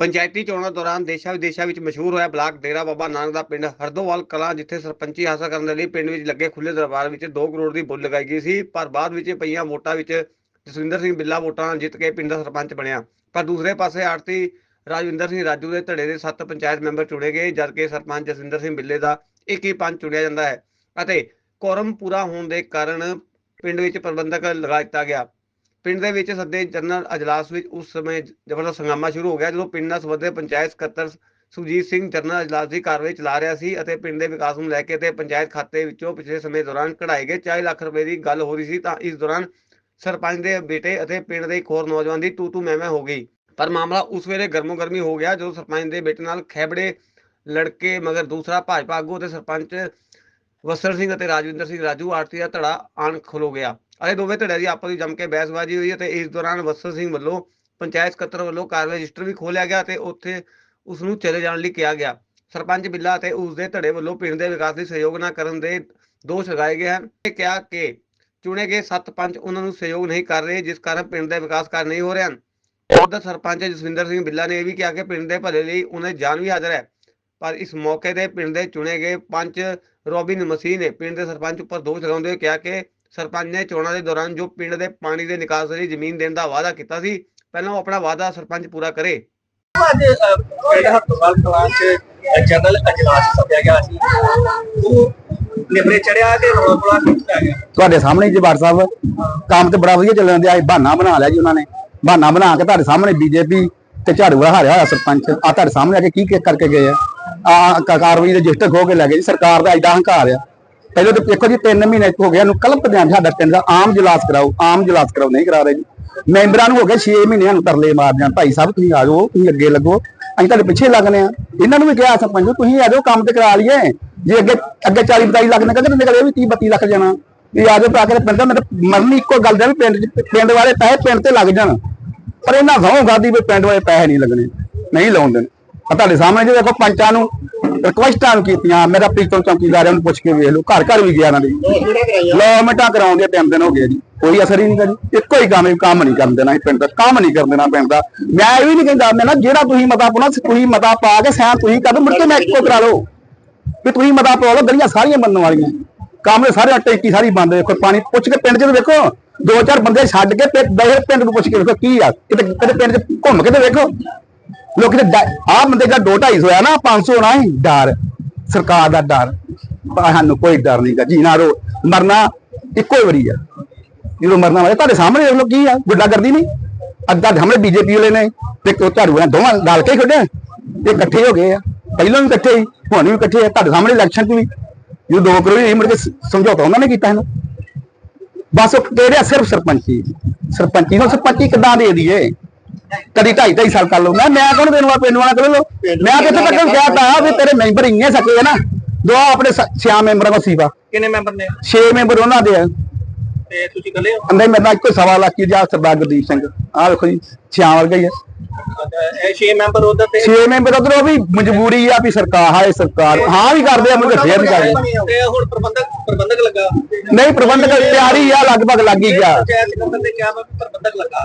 ਪੰਚਾਇਤੀ ਚੋਣਾਂ ਦੌਰਾਨ ਦੇਸ਼ਾਂ ਵਿਦੇਸ਼ਾਂ ਵਿੱਚ ਮਸ਼ਹੂਰ ਹੋਇਆ ਬਲਾਕ ਡੇਰਾ ਬਾਬਾ ਨਾਨਕ ਦਾ ਪਿੰਡ ਹਰਦੋਵਾਲ ਕਲਾਂ, ਜਿੱਥੇ ਸਰਪੰਚੀ ਹਾਸਲ ਕਰਨ ਦੇ ਲਈ ਪਿੰਡ ਵਿੱਚ ਲੱਗੇ ਖੁੱਲੇ ਦਰਬਾਰ ਵਿੱਚ 2 ਕਰੋੜ ਦੀ ਬੁੱਲ ਲਗਾਈ ਗਈ ਸੀ, ਪਰ ਬਾਅਦ ਵਿੱਚ ਪਈਆਂ ਵੋਟਾਂ ਵਿੱਚ ਜਸਵਿੰਦਰ ਸਿੰਘ ਬਿੱਲਾ ਵੋਟਾਂ ਨਾਲ ਜਿੱਤ ਕੇ ਪਿੰਡ ਦਾ ਸਰਪੰਚ ਬਣਿਆ। ਪਰ ਦੂਸਰੇ ਪਾਸੇ ਆੜਤੀ ਰਾਜਵਿੰਦਰ ਸਿੰਘ ਰਾਜੂ ਦੇ ਧੜੇ ਦੇ 7 ਪੰਚਾਇਤ ਮੈਂਬਰ ਚੁਣੇ ਗਏ ਜਦਕਿ ਸਰਪੰਚ ਜਸਵਿੰਦਰ ਸਿੰਘ ਬਿੱਲੇ ਦਾ ਇੱਕ ਹੀ ਪੰਚ ਚੁਣਿਆ ਜਾਂਦਾ ਹੈ ਅਤੇ ਕੋਰਮ ਪੂਰਾ ਹੋਣ ਦੇ ਕਾਰਨ ਪਿੰਡ ਵਿੱਚ ਪ੍ਰਬੰਧਕ ਲਗਾ ਦਿੱਤਾ ਗਿਆ। ਪਿੰਡ ਦੇ ਵਿੱਚ ਸੱਦੇ ਜਨਰਲ ਅਜਲਾਸ ਵਿੱਚ ਉਸ ਸਮੇਂ ਜ਼ਬਰਦਸਤ ਹੰਗਾਮਾ ਸ਼ੁਰੂ ਹੋ ਗਿਆ, ਜਦੋਂ ਪਿੰਡ ਨਾਲ ਸੰਬੰਧਿਤ ਪੰਚਾਇਤ ਸਕੱਤਰ ਸੁਖਜੀਤ ਸਿੰਘ ਜਨਰਲ ਅਜਲਾਸ ਦੀ ਕਾਰਵਾਈ ਚਲਾ ਰਿਹਾ ਸੀ ਅਤੇ ਪਿੰਡ ਦੇ ਵਿਕਾਸ ਨੂੰ ਲੈ ਕੇ ਤੇ ਪੰਚਾਇਤ ਖਾਤੇ ਵਿੱਚੋਂ ਪਿਛਲੇ ਸਮੇਂ ਦੌਰਾਨ ਕਢਾਏ ਗਏ 40 ਲੱਖ ਰੁਪਏ ਦੀ ਗੱਲ ਹੋ ਰਹੀ ਸੀ ਤਾਂ ਇਸ ਦੌਰਾਨ ਸਰਪੰਚ ਦੇ ਬੇਟੇ ਅਤੇ ਪਿੰਡ ਦੇ ਇੱਕ ਹੋਰ ਨੌਜਵਾਨ ਦੀ ਤੂ ਤੂ ਮੈਂ ਹੋ ਗਈ। ਪਰ ਮਾਮਲਾ ਉਸ ਵੇਲੇ ਗਰਮੋ ਗਰਮੀ ਹੋ ਗਿਆ, ਜਦੋਂ ਸਰਪੰਚ ਦੇ ਬੇਟੇ ਨਾਲ ਖੈਬੜੇ ਲੜਕੇ ਮਗਰ ਦੂਸਰਾ ਭਾਜਪਾ ਆਗੂ ਅਤੇ ਸਰਪੰਚ ਵਸਰ ਸਿੰਘ ਅਤੇ ਰਾਜਵਿੰਦਰ ਸਿੰਘ ਰਾਜੂ ਆਰਤੀ ਦਾ ਧੜਾ ਆਣ ਖਲੋ ਗਿਆ। ਅਤੇ ਦੋਵੇਂ ਧੜਿਆਂ ਦੀ ਆਪਸ ਵਿੱਚ ਜੰਮ ਕੇ ਬਹਿਸਬਾਜ਼ੀ ਹੋਈ ਅਤੇ ਇਸ ਦੌਰਾਨ ਵਸਰ ਸਿੰਘ ਵੱਲੋਂ ਪੰਚਾਇਤ ਸਕੱਤਰ ਵੱਲੋਂ ਕਾਰਵਾਈ ਰਜਿਸਟਰ ਵੀ ਖੋਲਿਆ ਗਿਆ ਤੇ ਉੱਥੇ ਉਸ ਨੂੰ ਚਲੇ ਜਾਣ ਲਈ ਕਿਹਾ ਗਿਆ। ਸਰਪੰਚ ਬਿੱਲਾ ਅਤੇ ਉਸ ਦੇ ਧੜੇ ਵੱਲੋਂ ਪਿੰਡ ਦੇ ਵਿਕਾਸ ਲਈ ਸਹਿਯੋਗ ਨਾ ਕਰਨ ਦੇ ਦੋਸ਼ ਲਗਾਏ ਗਏ ਹਨ। ਇਹ ਕਿਹਾ ਕਿ ਚੁਣੇ ਗਏ ਸੱਤ ਪੰਚ ਉਹਨਾਂ ਨੂੰ ਸਹਿਯੋਗ ਨਹੀਂ ਕਰ ਰਹੇ, ਜਿਸ ਕਾਰਨ ਪਿੰਡ ਦਾ ਵਿਕਾਸ ਕਾਰਜ ਨਹੀਂ ਹੋ ਰਹੇ ਹਨ। ਉਧਰ ਸਰਪੰਚ ਜਸਵਿੰਦਰ ਸਿੰਘ ਬਿੱਲਾ ਨੇ ਇਹ ਵੀ ਕਿਹਾ ਕਿ ਪਿੰਡ ਦੇ ਭਲੇ ਲਈ ਉਹਨਾਂ ਜਾਨ ਵੀ ਹਾਜ਼ਰ ਹੈ, ਪਰ ਇਸ ਮੌਕੇ ਤੇ ਪਿੰਡ ਦੇ ਚੁਣੇ ਗਏ ਪੰਚ ਰੋਬਿਨ ਮਸੀਹ ਨੇ ਪਿੰਡ ਦੇ ਸਰਪੰਚ ਉੱਪਰ ਦੋਸ਼ ਲਗਾਉਂਦੇ ਹੋਏ ਕਿਹਾ ਕਿ ਸਰਪੰਚ ਨੇ ਚੋਣਾਂ ਦੇ ਦੌਰਾਨ ਜੋ ਪਿੰਡ ਦੇ ਪਾਣੀ ਦੇ ਨਿਕਾਸ ਲਈ ਜ਼ਮੀਨ ਦੇਣ ਦਾ ਵਾਅਦਾ ਕੀਤਾ ਸੀ ਪਹਿਲਾਂ ਉਹ ਆਪਣਾ ਵਾਅਦਾ ਸਰਪੰਚ ਪੂਰਾ ਕਰੇ। ਅੱਜ ਅਹ, ਪਿੰਡ ਹਰਤੋਵਾਲ ਕਲਾਂ ਚ ਜਨਰਲ ਅਜਲਾਸ ਸੱਦਿਆ ਗਿਆ ਸੀ ਉਹ ਨਿਬਰੇ ਚੜਿਆ ਤੇ ਰੋਲਾ ਰੋਲਾ ਕੀਤਾ ਗਿਆ। ਤੁਹਾਡੇ ਸਾਹਮਣੇ ਜੀ ਬਾਰ ਸਾਹਿਬ ਕੰਮ ਤੇ ਬੜਾ ਵਧੀਆ ਚੱਲਣ ਦਿਆ ਬਹਾਨਾ ਬਣਾ ਲਿਆ ਜੀ ਉਹਨਾਂ ਨੇ। ਬਹਾਨਾ ਬਣਾ ਕੇ ਤੁਹਾਡੇ ਸਾਹਮਣੇ ਬੀਜੇਪੀ ਤੇ ਝਾੜੂ ਦਾ ਹਾਰਿਆ ਹੋਇਆ ਸਰਪੰਚ। ਆ ਤੁਹਾਡੇ ਸਾਹਮਣੇ ਆ ਕੇ ਕੀ ਕੀ ਕਰਕੇ ਗਏ ਆ? ਆ ਕਾਰਵਾਈ ਦੇ ਰਜਿਸਟਰ ਖੋ ਕੇ ਲੈ ਗਏ ਜੀ ਸਰਕਾਰ ਦਾ ਐਡਾ ਹੰਕਾਰ ਆ। ਪਹਿਲਾਂ ਤਾਂ ਦੇਖੋ ਜੀ 3 ਮਹੀਨੇ ਹੋ ਗਿਆ ਨੂੰ ਕਲਪ ਦਿਆਂ ਸਾਡਾ ਪਿੰਡ ਦਾ ਆਮ ਜਲਾਸ ਕਰਾਓ ਆਮ ਜਲਾਸ ਕਰਾਓ ਨਹੀਂ ਕਰਾ ਰਹੇ ਜੀ। ਮੈਂਬਰਾਂ ਨੂੰ ਹੋ ਗਏ 6 ਮਹੀਨਿਆਂ ਨੂੰ ਤਰਲੇ ਮਾਰ ਜਾਣ ਭਾਈ ਸਾਹਿਬ ਤੁਸੀਂ ਆ ਜਾਓ ਤੁਸੀਂ ਅੱਗੇ ਲੱਗੋ ਅਸੀਂ ਤੁਹਾਡੇ ਪਿੱਛੇ ਲੱਗਨੇ ਆ। ਇਹਨਾਂ ਨੂੰ ਵੀ ਕਿਹਾ ਸਰਪੰਚ ਨੂੰ, ਤੁਸੀਂ ਆ ਜਾਓ ਕੰਮ ਤੇ ਕਰਾ ਲਈਏ। ਜੇ ਅੱਗੇ ਅੱਗੇ 40 42 ਲੱਖ ਨਿਕਲਦੇ ਨਿਕਲੇ ਵੀ 30 32 ਲੱਖ ਜਾਣਾ। ਵੀ ਆ ਜਾਓ ਪਾ ਕੇ ਪਿੰਡ ਦਾ ਮੇਰੇ ਮਰਨੀ ਇੱਕੋ ਗੱਲ ਦਾ ਵੀ ਪਿੰਡ 'ਚ- ਪਿੰਡ ਵਾਲੇ ਪੈਸੇ ਪਿੰਡ ਤੇ ਲੱਗ ਜਾਣ। ਪਰ ਇਹਨਾਂ ਸਹੁੰ ਗਾਦੀ ਵੀ ਪਿੰਡ ਵਾਲੇ ਪੈਸੇ ਨਹੀਂ ਲੱਗਣੇ ਨਹੀਂ ਲਾਉਣ ਦੇਣੇ। ਆ ਤੁਹਾਡੇ ਸਾਹਮਣੇ ਜੇ ਦੇਖੋ ਪੰਚਾਂ ਨੂੰ ਰਿਕਵੈਸਟਾਂ ਨੂੰ ਕੀਤੀਆਂ। ਮੇਰਾ ਪ੍ਰੀਤਮ ਚੌਕੀਦਾਰ ਨੂੰ ਪੁੱਛ ਕੇ ਵੇਖ ਲਓ। ਘਰ ਘਰ ਵੀ ਗਿਆ ਨਾ ਦੀ ਲੋ ਮਿੰਟਾਂ ਕਰਾਉਂਦੇ ਤਿੰਨ ਦਿਨ ਹੋ ਗਏ ਜੀ। ਕੋਈ ਅਸਰ ਹੀ ਨਹੀਂ ਕਰੀ ਇੱਕੋ ਹੀ ਕੰਮ ਕੰਮ ਨਹੀਂ ਕਰਨ ਦੇਣਾ ਪਿੰਡ ਦਾ। ਕੰਮ ਨਹੀਂ ਕਰਨ ਦੇਣਾ ਪਿੰਡ ਦਾ। ਮੈਂ ਇਹ ਵੀ ਨਹੀਂ ਕਹਿੰਦਾ ਮੈਂ ਨਾ ਜਿਹੜਾ ਤੁਸੀਂ ਮਤਾ ਪਾਉਣਾ ਤੁਸੀਂ ਮਤਾ ਪਾ ਕੇ ਸੈਨ ਤੁਸੀਂ ਕਰ ਮੁੜ ਕੇ ਮੈਂ ਇੱਕੋ ਕਰਾ ਲਓ ਵੀ ਤੁਸੀਂ ਮਤਾ ਪਾ ਲਓ ਗਲੀਆਂ ਸਾਰੀਆਂ ਬੰਨਣ ਵਾਲੀਆਂ। ਕੰਮ ਦੇ ਸਾਰੇ ਟੈਂਕੀ ਸਾਰੀ ਬੰਦ ਦੇਖੋ ਪਾਣੀ ਪੁੱਛ ਕੇ ਪਿੰਡ 'ਚ ਵੇਖੋ। ਦੋ ਚਾਰ ਬੰਦੇ ਛੱਡ ਕੇ ਪਿੰਡ ਨੂੰ ਪੁੱਛ ਕੇ ਵੇਖੋ ਕੀ ਆ। ਕਿਤੇ ਕਿਤੇ ਪਿੰਡ 'ਚ ਘੁੰਮ ਕੇ ਤੇ ਵੇਖੋ। ਲੋਕੀ ਤੇ ਆ ਬੰਦੇ ਦਾ 2 250 ਹੋਇਆ ਨਾ 500 ਹੋਣਾ ਹੀ ਡਰ। ਸਰਕਾਰ ਦਾ ਡਰ। ਸਾਨੂੰ ਕੋਈ ਡਰ ਨਹੀਂਗਾ ਜੀਣਾ ਰੋ। ਮਰਨਾ ਇੱਕੋ ਹੀ ਵਾਰੀ ਆ। ਜਦੋਂ ਮਰਨਾ ਵਾਲੇ ਤੁਹਾਡੇ ਸਾਹਮਣੇ ਦੇਖ ਲਓ ਕੀ ਆ। ਗੁੱਡਾ ਕਰਦੀ ਨਹੀਂ ਅੱਧਾ ਹਮਲੇ ਬੀਜੇਪੀ ਵਾਲੇ ਨੇ ਤੇ ਉਹ ਝਾੜੂ ਨੇ ਦੋਵਾਂ ਨਾਲ ਕੇ ਖੜੇ ਇਹ ਇਕੱਠੇ ਹੋ ਗਏ ਆ। ਪਹਿਲਾਂ ਵੀ ਇਕੱਠੇ ਸੀ, ਹੁਣ ਵੀ ਇਕੱਠੇ ਆ। ਤੁਹਾਡੇ ਸਾਹਮਣੇ ਇਲੈਕਸ਼ਨ 'ਚ ਵੀ। ਜੋ ਦੋ ਕਰੋੜ ਨਹੀਂ ਮੁੜ ਕੇ ਸਮਝੌਤਾ ਉਹਨਾਂ ਨੇ ਕੀਤਾ ਇਹਨੂੰ। ਬਸ ਉਹ ਕਹਿ ਰਿਹਾ ਸਿਰਫ ਸਰਪੰਚੀ। ਸਰਪੰਚੀ ਨੂੰ ਸਰਪੰਚੀ ਕਿੱਦਾਂ ਦੇ ਦਈਏ? ਕਦੀ ਢਾਈ ਢਾਈ ਸਾਲ ਕਰ ਲਓ। ਮੈਂ ਮੈਂ ਕੌਣ ਦੇਣ ਵਾਲਾ? ਪਿੰਡ ਵਾਲਾ ਕਰ ਲਓ। ਮੈਂ ਕਿੱਥੇ ਤੱਕ ਕਿਹਾ ਤਾਂ ਵੀ ਤੇਰੇ ਮੈਂਬਰ ਇੰਨੇ ਸਕੇ ਆ ਨਾ? ਦੋ ਆਪਣੇ ਸ- ਛਿਆ ਮੈਂਬਰਾਂ ਦਾ ਸੀਵਾ। ਕਿੰਨੇ ਮੈਂਬਰ ਨੇ? 6 ਮੈਂਬਰ ਉਹਨਾਂ ਦੇ ਆ। ਤੇ ਤੁਸੀਂ ਇਕੱਲੇ ਹੋ? ਅੰਦਰ ਮੇਰੇ ਨਾਲ ਇੱਕੋ ਸਵਾ ਲੱਖ ਦੀ ਆ ਸਰਦਾਰ ਗੁਰਦੀਪ ਸਿੰਘ। ਆਹ ਵੇਖੋ ਜੀ ਛਿਆ ਵਰਗਾ ਹੀ ਆ। 6 ਮੈਂਬਰ ਉਧਰ ਤੇ 6 ਮੈਂਬਰ ਉਧਰ ਉਹ ਵੀ ਮਜਬੂਰੀ ਆ ਵੀ ਸਰਕਾਰ ਹਾਏ ਸਰਕਾਰ। ਹਾਂ ਵੀ ਕਰਦੇ ਆ ਮੁੰਡੇ ਫੇਰ ਵੀ ਕਰਦੇ ਤੇ ਹੁਣ ਪ੍ਰਬੰਧਕ ਪ੍ਰਬੰਧਕ ਲੱਗਾ। ਨਹੀਂ ਪ੍ਰਬੰਧਕ ਤਿਆਰੀ ਆ ਲਗਭਗ ਲੱਗ ਹੀ ਗਿਆ। ਪ੍ਰਬੰਧਕ ਲੱਗਾ।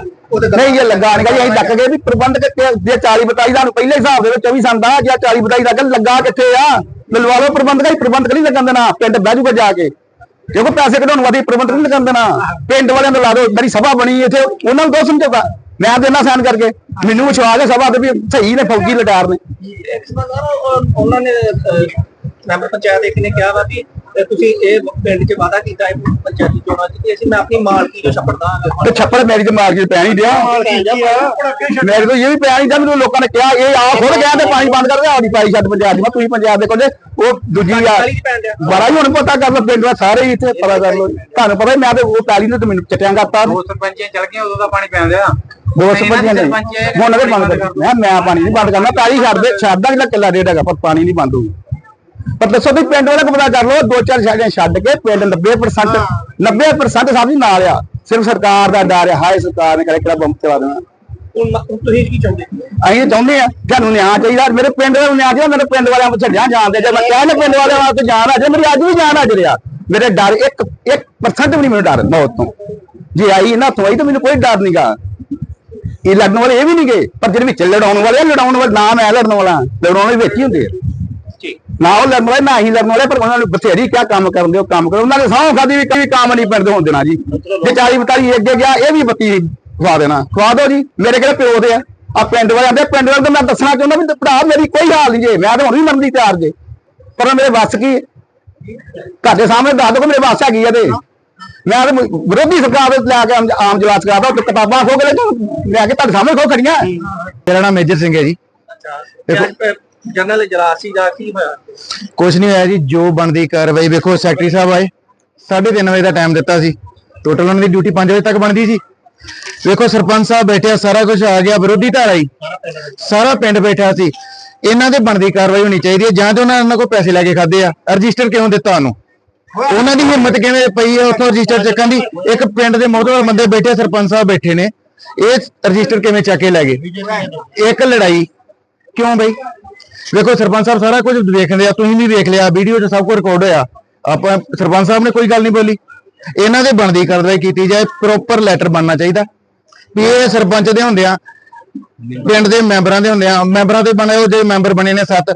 ਨਹੀਂ ਇਹ ਲੱਗਾ ਨਹੀਂ ਅਸੀਂ ਡੱਕ ਗਏ ਵੀ ਪ੍ਰਬੰਧਕ ਜੇ 40 ਬਤਾਈ ਦਾ ਪਹਿਲੇ ਹਿਸਾਬ ਦੇ ਵਿੱਚ 24 ਸੰਦਾ ਜਾਂ 40 ਬਤਾਈ ਦਾ ਲੱਗਾ ਕਿੱਥੇ ਆ? ਮਿਲਵਾ ਲਓ ਪ੍ਰਬੰਧਕ ਹੀ ਪ੍ਰਬੰਧਕ ਨਹੀਂ ਲੱਗਣ ਦੇਣਾ ਪਿੰਡ ਬਹਿ ਜੂਗਾ ਜਾ ਕੇ। ਕਿਉਂਕਿ ਪੈਸੇ ਕਢਾਉਣ ਵਾਲੀ ਪ੍ਰਬੰਧਕ ਨਹੀਂ ਲੱਗਣ ਦੇਣਾ। ਪਿੰਡ ਵਾਲਿਆਂ ਨੂੰ ਲਾ ਦਿਓ ਮੇਰੀ ਸਭਾ ਬਣੀ ਇੱਥੇ ਉਹਨਾਂ ਨੂੰ ਦੋ ਸਮਝੌਤਾ ਮੈਂ ਦੇਣਾ ਸਾਨ ਕਰਕੇ ਮੈਨੂੰ ਵਿਸ਼ਵਾਸ ਹੈ ਸਭਾ ਤੇ ਵੀ ਸਹੀ ਨੇ, ਫੌਜੀ ਲਟਾਰ ਨੇ। ਉਹਨਾਂ ਨੇ ਮੈਂਬਰ ਪੰਚਾਇਤ ਇੱਕ ਨੇ ਕਿਹਾ ਵਾ ਵੀ ਤੇ ਤੁਸੀਂ ਇਹ ਪਿੰਡ 'ਚ ਵਾਅਦਾ ਕੀਤਾ ਹੈ ਪੰਚਾਇਤੀ ਚੋਣਾਂ 'ਚ ਕਿ ਅਸੀਂ ਮੈਂ ਆਪਣੀ ਮਾਲਕੀ ਜੋ ਛੱਪੜ ਦਾਂਗੇ? ਤੇ ਛੱਪੜ ਮੇਰੀ ਦਿਮਾਗ 'ਚ ਪੈ ਨਹੀਂ ਰਿਹਾ ਮੇਰੇ ਤੋਂ ਇਹ ਵੀ ਪਿਆ ਨਹੀਂ ਜਾਂ ਮੈਨੂੰ ਲੋਕਾਂ ਨੇ ਕਿਹਾ ਇਹ ਆ ਖੁਦ ਗਿਆ ਤੇ ਪਾਣੀ ਬੰਦ ਕਰ ਦੇ ਆਦੀ ਪਾਈ ਛੱਡ ਪੰਜਾਬ ਦੀ। ਮੈਂ ਤੁਸੀਂ ਪੰਜਾਬ ਦੇ ਕੋਲੇ ਉਹ ਦੂਜੀ ਆ। ਕਾਲੀ ਪੈਣ ਬੜਾ ਹੀ ਹੁਣ ਪਤਾ ਕਰ ਲਓ ਪਿੰਡ ਦਾ ਸਾਰੇ ਹੀ ਇੱਥੇ ਪਤਾ ਕਰ ਲਓ। ਤੁਹਾਨੂੰ ਪਤਾ ਹੀ ਮੈਂ ਤੇ ਉਹ ਪੈਲੀ ਨੂੰ ਤੇ ਮੈਨੂੰ ਚਟਿਆਂ ਕਰਤਾ। ਦੋ ਸਰਪੰਚੀਆਂ ਚੱਲ ਗਈਆਂ ਉਦੋਂ ਦਾ ਪਾਣੀ ਪੈਂਦਾ ਦੋ ਸਰਪੰਚੀਆਂ ਨੇ। ਸਰਪੰਚ ਇਹ ਹੁਣ ਅਗਰ ਬੰਦ ਕਰ ਮੈਂ ਮੈਂ ਪਾਣੀ ਨਹੀਂ ਬੰਦ ਕਰਨਾ ਪੈਲੀ ਛੱਡ ਦੇ ਛੱਡਦਾ ਜਿਹੜਾ ਕਿੱਲਾ ਡੇਢ ਹੈਗਾ ਪਰ ਪਾਣੀ ਨਹੀਂ ਬੰਦ ਹੋਊਗਾ। ਪਰ ਦੱਸੋ ਵੀ ਪਿੰਡ ਵਾਲੇ ਕੋ ਪਤਾ ਕਰ ਲਓ ਦੋ ਚਾਰ ਛਾੜੀਆਂ ਛੱਡ ਕੇ ਪਿੰਡ 90% 90% ਸਭ ਦੀ ਨਾਲ ਆ। ਸਿਰਫ ਸਰਕਾਰ ਦਾ ਡਰ ਹੈ ਹਾਏ ਸਰਕਾਰ ਨੇ ਕਰੇ ਕਿਹੜਾ ਬੰਬ ਚਲਾ ਦੇਣਾ। ਹੁਣ ਤੁਸੀਂ ਕੀ ਚਾਹੁੰਦੇ ਅਸੀਂ ਚਾਹੁੰਦੇ ਆ ਤੁਹਾਨੂੰ ਨਿਆਂ ਚਾਹੀਦਾ ਮੇਰੇ ਪਿੰਡ ਦਾ ਨਿਆਂ ਚਾਹੀਦਾ ਮੇਰੇ ਪਿੰਡ ਵਾਲਿਆਂ ਨੂੰ ਛੱਡਿਆ ਜਾਣਦੇ ਜੇ ਮੈਂ ਕਹਿੰਦਾ ਪਿੰਡ ਵਾਲਿਆਂ ਵਾਸਤੇ ਜਾਣ ਆ ਜੇ ਮੇਰੀ ਅੱਜ ਵੀ ਜਾਨ ਆ ਜਰਿਆ ਮੇਰੇ ਡਰ 1 1% ਵੀ ਨਹੀਂ ਮੈਨੂੰ ਡਰ ਮੌਤ ਤੋਂ ਜੇ ਆਈ ਨਾ ਤੋਂ ਆਈ ਤਾਂ ਮੈਨੂੰ ਕੋਈ ਡਰ ਨਹੀਂਗਾ ਇਹ ਲੜਨ ਵਾਲੇ ਇਹ ਵੀ ਨਹੀਂ ਗਏ ਪਰ ਜਿਹੜੇ ਵਿੱਚ ਲੜਾਉਣ ਵਾਲੇ ਆ, ਲੜਾਉਣ ਵਾਲੇ ਨਾ ਮੈਂ ਲੜਨ ਵਾਲਾ ਲੜਾਉਣ ਵਾਲੇ ਵਿੱਚ ਹੀ ਹੁੰਦੇ ਆ। ਨਾ ਉਹ ਲੜਨ ਵਾਲੇ ਨਾ ਹੀ ਲੜਨ ਵਾਲੇ ਪਰ ਉਹਨਾਂ ਨੂੰ ਬਥੇਰੀ ਕਿਆ ਕੰਮ ਕਰਨ ਦਿਓ ਕੰਮ ਕਰੋ। ਉਹਨਾਂ ਨੇ ਸਹੁੰ ਖਾਦੀ ਵੀ ਕੋਈ ਕੰਮ ਨਹੀਂ ਪਿੰਡ ਦੇ ਹੋਣ ਦੇਣਾ ਜੀ। ਜੇ 40 45 ਅੱਗੇ ਗਿਆ ਇਹ ਵੀ ਬੱਤੀ ਖਵਾ ਦੇਣਾ। ਖਵਾ ਦਿਓ ਜੀ ਮੇਰੇ ਕਿਹੜੇ ਪਿਓ ਦੇ ਆ। ਆ ਪਿੰਡ ਵਾਲੇ ਆਂਦੇ ਪਿੰਡ ਵਾਲੇ ਤਾਂ ਮੈਂ ਦੱਸਣਾ ਚਾਹੁੰਦਾ ਵੀ ਭਰਾ ਮੇਰੀ ਕੋਈ ਹਾਲ ਨਹੀਂ ਜੇ ਮੈਂ ਤਾਂ ਹੁਣ ਵੀ ਮਰਨ ਦੀ ਤਿਆਰ ਜੇ। ਪਰ ਮੇਰੇ ਵੱਸ ਕੀ? ਦੇ ਸਾਹਮਣੇ ਦੱਸ ਦੋ ਕਿ ਮੇਰੇ ਵੱਸ ਹੈਗੀ ਆ ਤੇ। ਮੈਂ ਤਾਂ ਵਿਰੋਧੀ ਸਰਕਾਰ ਦੇ ਲੈ ਕੇ ਆਮ ਜਲਾਸ ਕਰਾਦਾ ਉਹ ਕਿਤਾਬਾਂ ਖੋ ਕੇ ਲੈ ਕੇ ਤੁਹਾਡੇ ਸਾਹਮਣੇ ਖੋ ਖੜੀਆਂ। ਮੇਰਾ ਨਾਮ ਮੇਜਰ ਸਿੰਘ ਹੈ ਜੀ। ਅੱਛਾ ਜਨਰਲ ਜਰਾਸੀ ਦਾ ਕੀ ਹੋਇਆ? ਕੁਝ ਨਹੀਂ ਹੋਇਆ ਜੀ, ਜੋ ਬਣਦੀ ਕਾਰਵਾਈ ਵੇਖੋ, ਸੈਕਟਰੀ ਸਾਹਿਬ ਆਏ 3:30 ਵਜੇ ਦਾ ਟਾਈਮ ਦਿੱਤਾ ਸੀ। ਟੋਟਲ ਉਹਨਾਂ ਦੀ ਡਿਊਟੀ 5 ਵਜੇ ਤੱਕ ਬਣਦੀ ਸੀ। ਵੇਖੋ, ਸਰਪੰਚ ਸਾਹਿਬ ਬੈਠਿਆ, ਸਾਰਾ ਕੁਝ ਆ ਗਿਆ, ਵਿਰੋਧੀ ਧਾਰਾ ਹੀ। ਸਾਰਾ ਪਿੰਡ ਬੈਠਾ ਸੀ। ਇਹਨਾਂ ਦੇ ਬਣਦੀ ਕਾਰਵਾਈ ਹੋਣੀ ਚਾਹੀਦੀ ਹੈ, ਜਾਂ ਤੇ ਉਹਨਾਂ ਇਹਨਾਂ ਕੋਲ ਪੈਸੇ ਲੈ ਕੇ ਖਾਦੇ ਆ। ਰਜਿਸਟਰ ਕਿਉਂ ਦਿੱਤਾ ਉਹਨੂੰ? ਉਹਨਾਂ ਦੀ ਹਿੰਮਤ ਕਿਵੇਂ ਪਈ ਹੈ ਉੱਥੋਂ ਰਜਿਸਟਰ ਚੱਕਣ ਦੀ? ਇੱਕ ਪਿੰਡ ਦੇ ਮੋਹਤਵਾਰ ਬੰਦੇ ਬੈਠੇ, ਸਰਪੰਚ ਸਾਹਿਬ ਬੈਠੇ ਨੇ। ਇਹ ਰਜਿਸਟਰ ਕਿਵੇਂ ਚੱਕ ਕੇ ਲੈ ਗਏ? ਇੱਕ ਲੜਾਈ। ਕਿਉਂ ਬਈ? ਦੇਖੋ ਸਰਪੰਚ ਸਾਹਿਬ ਸਾਰਾ ਕੁਝ ਵੇਖਦੇ ਆ, ਤੁਸੀਂ ਵੀ ਵੇਖ ਲਿਆ ਵੀਡੀਓ 'ਚ ਸਭ ਕੁਝ ਰਿਕਾਰਡ ਹੋਇਆ। ਆਪਾਂ ਸਰਪੰਚ ਸਾਹਿਬ ਨੇ ਕੋਈ ਗੱਲ ਨਹੀਂ ਬੋਲੀ। ਇਹਨਾਂ ਦੇ ਬਣਦੀ ਕਾਰਵਾਈ ਕੀਤੀ ਜਾਏ ਪ੍ਰੋਪਰ ਲੈਟਰ ਬਣਨਾ ਚਾਹੀਦਾ। ਵੀ ਇਹ ਸਰਪੰਚ ਦੇ ਹੁੰਦਿਆਂ ਪਿੰਡ ਦੇ ਮੈਂਬਰਾਂ ਦੇ ਹੁੰਦਿਆਂ ਮੈਂਬਰਾਂ ਦੇ ਬਣੇ ਉਹ ਜਿਹੜੇ ਮੈਂਬਰ ਬਣੇ ਨੇ ਸੱਤ,